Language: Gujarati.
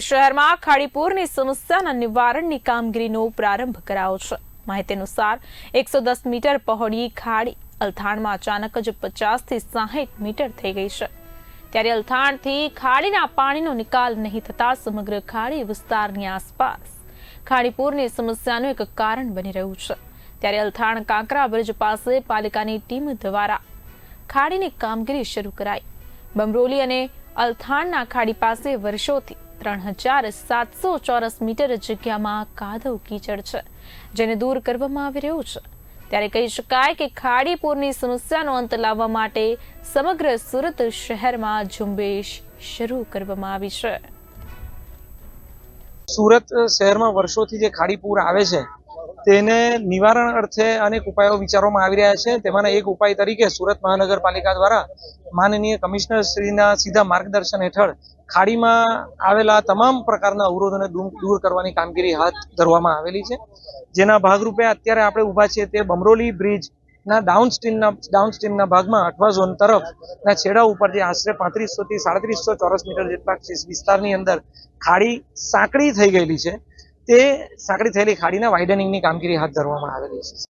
શહેરમાં ખાડીપુરની સમસ્યાના નિવારણની કામગીરીનો પ્રારંભ કરાયો છે. માહિતી અનુસાર એકસો મીટર પહોળી ખાડી અલથાણમાં અચાનક જ પચાસથી સાહીઠ મીટર થઈ ગઈ છે. ત્યારે અલથાણથી ખાડીના પાણીનો નિકાલ નહીં થતા સમગ્ર ખાડી વિસ્તારની આસપાસ ખાડીપુરની સમસ્યાનું એક કારણ બની રહ્યું છે. ત્યારે અલથાણ કાંકરા બ્રિજ પાસે પાલિકાની ટીમ દ્વારા ખાડીની કામગીરી શરૂ કરાઈ. બમરોલી અને અલથાણના ખાડી પાસે વર્ષોથી ત્રણ હજાર સાતસો ચોરસ મીટર જગ્યામાં કાદવ કીચડ છે, જેને દૂર કરવામાં આવી રહ્યું છે. ત્યારે કહી શકાય કે ખાડીપુરની સમસ્યાનો અંત લાવવા માટે સમગ્ર સુરત શહેરમાં ઝુંબેશ શરૂ કરવામાં આવી છે. સુરત શહેરમાં વર્ષોથી જે ખાડીપુર આવે છે તેને નિવારણ અર્થે અનેક ઉપાયો વિચારવામાં આવી રહ્યા છે. તેમાંના એક ઉપાય તરીકે સુરત મહાનગરપાલિકા દ્વારા માનનીય કમિશનર શ્રીના સીધા માર્ગદર્શન હેઠળ ખાડીમાં આવેલા તમામ પ્રકારના અવરોધોને દૂર કરવાની કામગીરી હાથ ધરવામાં આવેલી છે. જેના ભાગરૂપે અત્યારે આપણે ઊભા છીએ તે બમરોલી બ્રિજ ના ડાઉન સ્ટ્રીમના ડાઉન સ્ટ્રીમના ભાગમાં અઠવા ઝોન તરફ ના છેડા ઉપર જે આશરે પાંત્રીસો થી સાડત્રીસો ચોરસ મીટર જેટલા વિસ્તારની અંદર ખાડી સાંકડી થઈ ગયેલી છે. તે સાંકડી થયેલી ખાડીના વાઇડનિંગની કામગીરી હાથ ધરવામાં આવેલી છે.